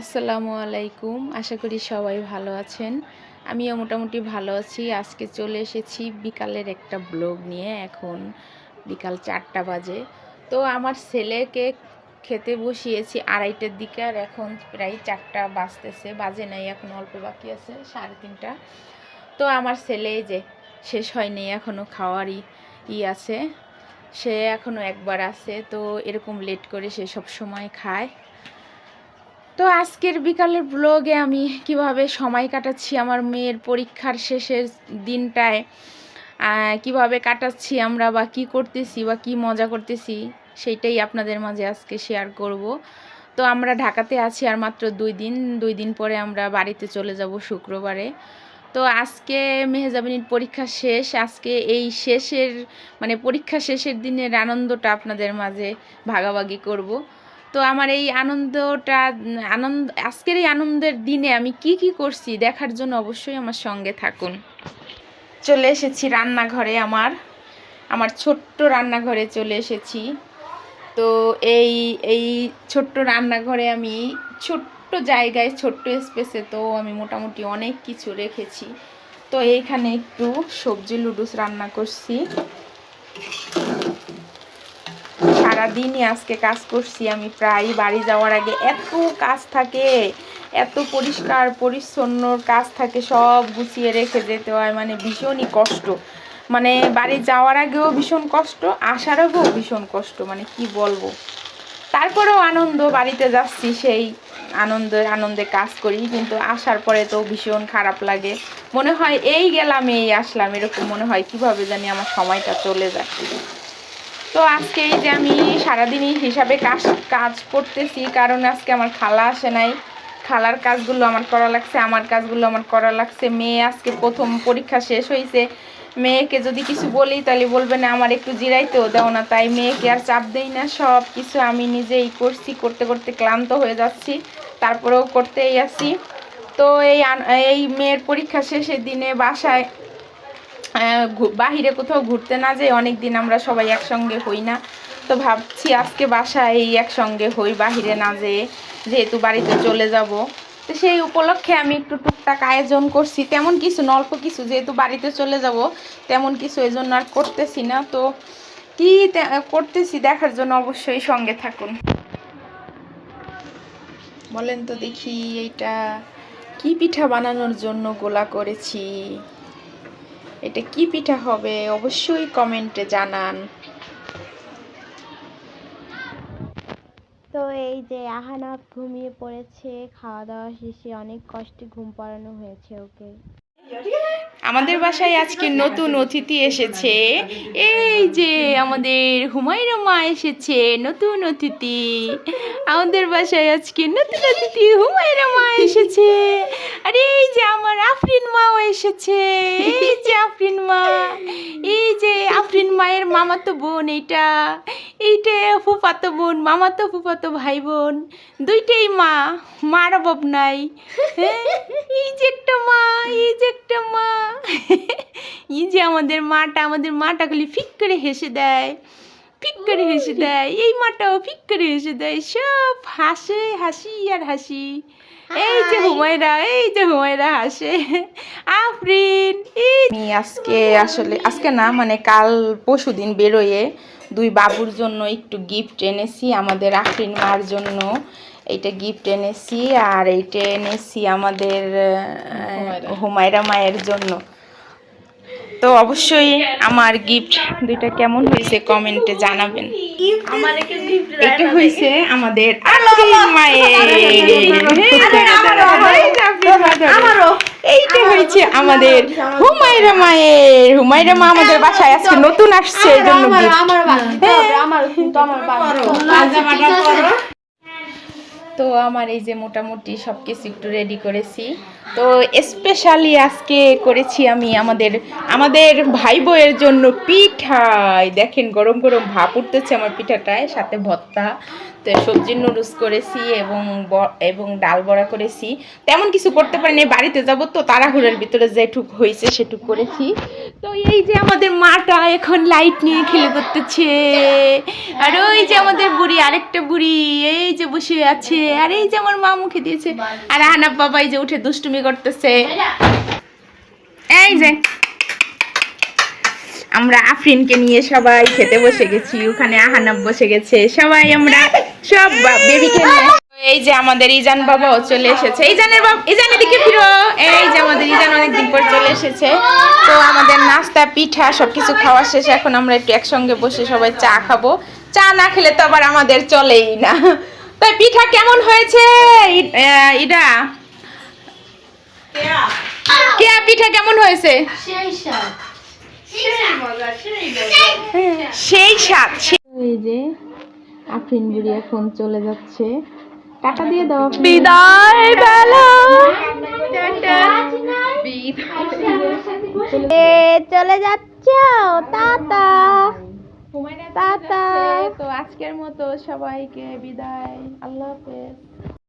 আসসালামু আলাইকুম। আশা করি সবাই ভালো আছেন। আমিও মোটামুটি ভালো আছি। আজকে চলে এসেছি বিকালের একটা ব্লগ নিয়ে। এখন বিকাল চারটা বাজে। তো আমার ছেলেকে খেতে বসিয়েছি আড়াইটার দিকে আর এখন প্রায় চারটা বাজতেছে। বাজে নাই, এখন অল্প বাকি আছে, সাড়ে তিনটা। তো আমার ছেলে যে শেষ হয়নি এখনও খাওয়ারই ই আছে। সে এখনও একবার আছে, তো এরকম লেট করে সে সব সময় খায়। তো আজকের বিকালের ব্লগে আমি কীভাবে সময় কাটাচ্ছি আমার মেয়ের পরীক্ষার শেষের দিনটায় কীভাবে কাটাচ্ছি আমরা বা কি করতেছি বা কি মজা করতেছি, সেইটাই আপনাদের মাঝে আজকে শেয়ার করব। তো আমরা ঢাকাতে আছি আর মাত্র দুই দিন দুই দিন পরে আমরা বাড়িতে চলে যাব শুক্রবারে। তো আজকে মেহজাবিনীর পরীক্ষা শেষ, আজকে এই শেষের মানে পরীক্ষা শেষের দিনের আনন্দটা আপনাদের মাঝে ভাগাভাগি করব। তো আমার এই আনন্দটা, আনন্দ, আজকের এই আনন্দের দিনে আমি কি কি করছি দেখার জন্য অবশ্যই আমার সঙ্গে থাকুন। চলে এসেছি রান্নাঘরে আমার আমার ছোট্ট রান্নাঘরে চলে এসেছি। তো এই এই ছোট্ট রান্নাঘরে আমি ছোট্ট জায়গায়, ছোট্ট স্পেসে তো আমি মোটামুটি অনেক কিছু রেখেছি। তো এইখানে একটু সবজি লুডুস রান্না করছি। সারাদিনই আজকে কাজ করছি, আমি প্রায় বাড়ি যাওয়ার আগে এত কাজ থাকে, এত পরিষ্কার, পরিচ্ছন্ন কাজ থাকে, সব গুছিয়ে রেখে যেতে হয় মানে ভীষণই কষ্ট। মানে বাড়ি যাওয়ার আগেও ভীষণ কষ্ট, আসার আগেও ভীষণ কষ্ট মানে কি বলব। তারপরেও আনন্দ, বাড়িতে যাচ্ছি, সেই আনন্দের, আনন্দে কাজ করি, কিন্তু আসার পরে তো ভীষণ খারাপ লাগে। মনে হয় এই গেলাম, এই আসলাম, এরকম মনে হয়, কীভাবে জানি আমার সময়টা চলে যায়। তো আজকে এই যে আমি সারাদিনই হিসাবে কাজ কাজ করতেছি, কারণ আজকে আমার খালা আসে নাই। খালার কাজগুলো আমার করা লাগছে, আমার কাজগুলো আমার করা লাগছে। মেয়ে আজকে প্রথম পরীক্ষা শেষ হয়েছে মেয়েকে যদি কিছু বলি, তাহলে বলবে, না, আমার একটু জিরাইতেও দাও না। তাই মেয়েকে আর চাপ দেই না, সব কিছু আমি নিজেই করছি, করতে করতে ক্লান্ত হয়ে যাচ্ছি। তারপরেও করতেই আছি। তো এই এই মেয়ের পরীক্ষা শেষের দিনে বাসায় বাহিরে কোথাও ঘুরতে না যাই অনেক দিন আমরা সবাই একসঙ্গে হই না। তো ভাবছি আজকে বাসায় একসঙ্গে হই, বাহিরে না যেয়ে যেহেতু বাড়িতে চলে যাব। তো সেই উপলক্ষে আমি একটু টুকটাক আয়োজন করছি। তেমন কিছু না, অল্প কিছু। যেহেতু বাড়িতে চলে যাব, তেমন কিছু এই জন্য আর করতেছি না। তো কি করতেছি দেখার জন্য অবশ্যই সঙ্গে থাকুন। বলেন তো দেখি এইটা কি পিঠা বানানোর জন্য গোলা করেছি। এটা কি পিঠা হবে? অবশ্যই কমেন্টে জানান। তো এই যে আহানা ঘুমিয়ে পড়েছে, খাওয়া দাওয়া শেষে অনেক কষ্টে ঘুম পাড়ানো হয়েছে ওকে। আমাদের বাসায় আজকে নতুন অতিথি এসেছে। এই যে আমাদের হুমায়রা মা এসেছে, নতুন অতিথি। আমাদের বাসায় আজকে নতুন অতিথি হুমায়রা মা এসেছে। আর এই যে আমার আফরিন মাও এসেছে। এই যে আফরিন মা। এই যে আফরিন মায়ের মামাতো বোন এইটা। এইটা ফুফাতো বোন, মামাতো ফুফাতো ভাই বোন দুইটাই মা, মার অভাব নাই। হ্যাঁ? এই যে একটা মা। এই যে আমাদের মাটা আমাদের মাটা খালি ফিক করে হেসে দেয় ফিক করে হেসে দেয় এই মাটাও ফিক করে হেসে দেয় সব হাসে হাসি আর হাসি। এই যে হুমায়রা এই যে হুমায়রা হাসে। আফরিন আমি আজকে আসলে আজকে না মানে কাল পরশু দিন বেরোয়ে দুই বাবুর জন্য একটু গিফট এনেছি আমাদের আফরিন মার জন্য। এইটা গিফট এনেছি আর এইটা এনেছি আমাদের হুমায়রা মায়ের জন্য। তো অবশ্যই আমার গিফট দুইটা কেমন হয়েছে কমেন্টে জানাবেন এটা হয়েছে আমাদের এইটা হয়েছে আমাদের হুমায়রা মায়ের হুমায়রা মা আমাদের বাসায় আজকে নতুন আসছে জন্য। তো আমার এই যে মোটামুটি সব কিছু একটু রেডি করেছি। তো স্পেশালি আজকে করেছি আমি আমাদের আমাদের ভাই বউয়ের জন্য পিঠাই। দেখেন গরম গরম ভাপ উঠতেছে আমার পিঠাটায়, সাথে ভর্তা। তো সবজির নুডলস করেছি এবং এবং ডাল বড়া করেছি। তেমন কিছু করতে পারিনি, বাড়িতে যাব তো তাড়াহুড়োর ভিতরে যেটুক হয়েছে সেটুক করেছি। তো এই যে আমাদের মাটা এখন লাইট নিয়ে খেলে করতেছে আর ওই যে আমাদের বুড়ি, আরেকটা বুড়ি এই যে বসে আছে। আর এই যে আমার মা মুখে দিয়েছে। আর আহনাব বাবা এই যে উঠে দুষ্টুমি করতেছে। এই যে আমরা আফরিনকে নিয়ে সবাই খেতে বসে গেছি। ওখানে আহানাব বসে গেছে। সবাই আমরা সব বেবিকে নিয়ে এই যে আমাদের ইজান বাবাও চলে এসেছে। ইজানের বাবা ইজানের দিকে ফিরো। এই যে আমাদের ইজান অনেকদিন পর চলে এসেছে। তো আমাদের নাস্তা, পিঠা, সবকিছু খাওয়া শেষে। এখন আমরা একটু একসঙ্গে বসে সবাই চা খাব। চা না খেলে তো আবার আমাদের চলেই না। তাই পিঠা কেমন হয়েছে? ইডা কেয়া, পিঠা কেমন হয়েছে? সেই স্বাদ। এই যে আফরিন বুড়ি এখন চলে যাচ্ছে। টাকা দিয়ে দাও। বিদায় বেলা। এ চলে যাচ্ছ। টাটা। টাটা। তো আজকের মতো সবাইকে বিদায়। আল্লাহ হাফেজ।